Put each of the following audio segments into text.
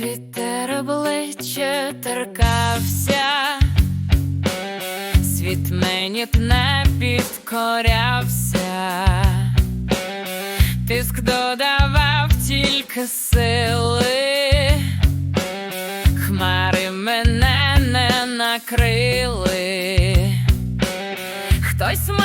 не торкався, світ мені не підкорявся, тиск додавав тільки сили, хмари мене не накрили, хтось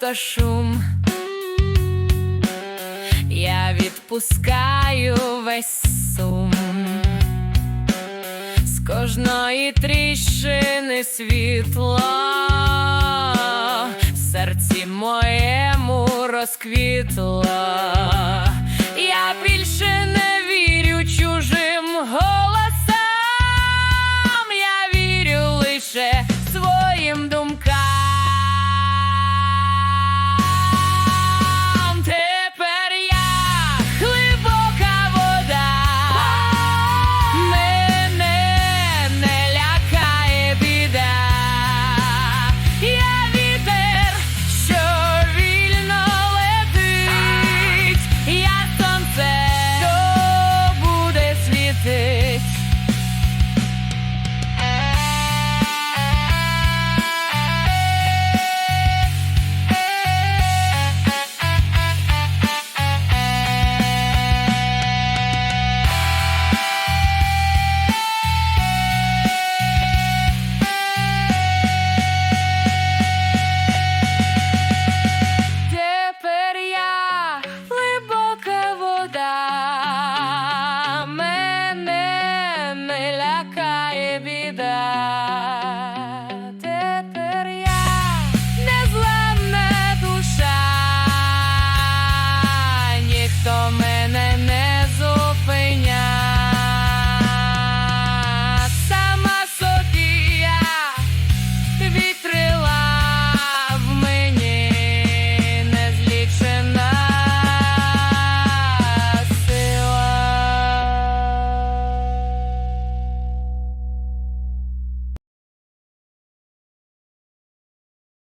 просто шум. Я відпускаю весь сум. З кожної тріщини світло в серці моєму розквітло.